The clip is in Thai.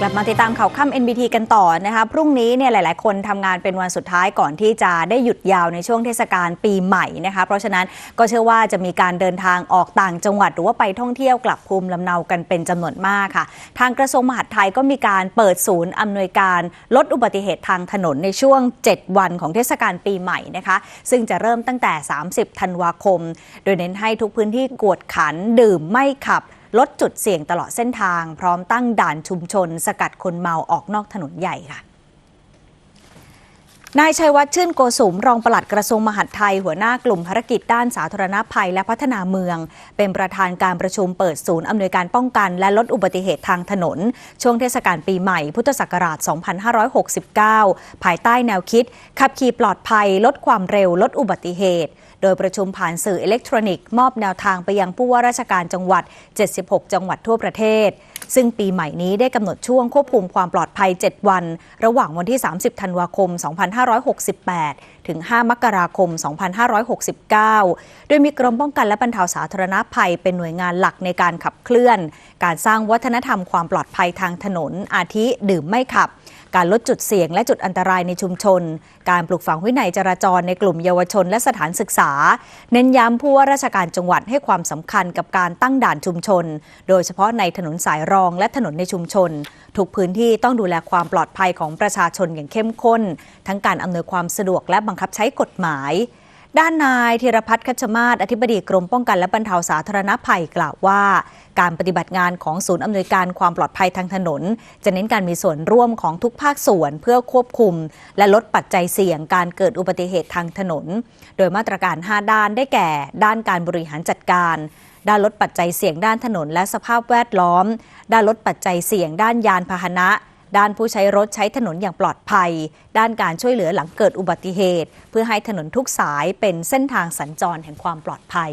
กลับมาติดตามข่าวค่ำ NBT กันต่อนะคะพรุ่งนี้เนี่ยหลาย ๆ คนทำงานเป็นวันสุดท้ายก่อนที่จะได้หยุดยาวในช่วงเทศกาลปีใหม่นะคะเพราะฉะนั้นก็เชื่อว่าจะมีการเดินทางออกต่างจังหวัด หรือว่าไปท่องเที่ยวกลับภูมิลำเนากันเป็นจำนวนมากค่ะ ทางกระทรวงมหาดไทยก็มีการเปิดศูนย์อำนวยการลดอุบัติเหตุทางถนนในช่วง 7 วันของเทศกาลปีใหม่นะคะ ซึ่งจะเริ่มตั้งแต่ 30 ธันวาคม โดยเน้นให้ทุกพื้นที่กวดขันดื่มไม่ขับ ลดจุดเสี่ยงตลอดเส้นทาง พร้อมตั้งด่านชุมชน สกัดคนเมาออกนอกถนนใหญ่ค่ะ นายชัยวัฒน์ชื่นโกสุมรองปลัดกระทรวงมหาดไทย หัวหน้ากลุ่มภารกิจด้านสาธารณภัยและพัฒนาเมือง เป็นประธานการประชุมเปิดศูนย์อำนวยการป้องกัน และลดอุบัติเหตุทางถนน ช่วงเทศกาลปีใหม่พุทธศักราช 2569 ภายใต้แนวคิด ขับขี่ปลอดภัย ลดความเร็ว ลดอุบัติเหตุ โดยประชุมผ่านสื่ออิเล็กทรอนิกส์มอบแนวทางไปยังผู้ว่าราชการจังหวัด 76 จังหวัดทั่วประเทศ ซึ่งปีใหม่นี้ได้กำหนดช่วงควบคุมความปลอดภัย 7 วัน ระหว่างวันที่ 30 ธันวาคม 2568 ถึง 5 มกราคม 2569 โดยมีกรมป้องกันและบรรเทาสาธารณภัยเป็นหน่วยงานหลักในการขับเคลื่อน การสร้างวัฒนธรรมความปลอดภัยทางถนน อาทิดื่มไม่ขับ การลดจุดเสี่ยงและจุดอันตรายในชุมชน การปลูกฝังวินัยจราจรในกลุ่มเยาวชนและสถานศึกษา เน้นย้ำผู้ว่าราชการจังหวัดให้ความสำคัญกับการตั้งด่านชุมชน โดยเฉพาะในถนนสายรองและถนนในชุมชน ทุกพื้นที่ต้องดูแลความปลอดภัยของประชาชนอย่างเข้มข้น ทั้งการอำนวยความสะดวกและบังคับใช้กฎหมาย ด้านนายธีรพัฒน์คัชมาศอธิบดีกรมป้องกันและบรรเทาสาธารณภัยกล่าวว่า การปฏิบัติงานของศูนย์อำนวยการความปลอดภัยทางถนน จะเน้นการมีส่วนร่วมของทุกภาคส่วนเพื่อควบคุม และลดปัจจัยเสี่ยงการเกิดอุบัติเหตุทางถนน โดยมาตรการ 5 ด้านได้แก่ ด้านการบริหารจัดการ ด้านลดปัจจัยเสี่ยงด้านถนนและสภาพแวดล้อม ด้านลดปัจจัยเสี่ยงด้านยานพาหนะ ด้านผู้ใช้รถใช้ถนนอย่างปลอดภัย ด้านการช่วยเหลือหลังเกิดอุบัติเหตุ เพื่อให้ถนนทุกสายเป็นเส้นทางสัญจรแห่งความปลอดภัย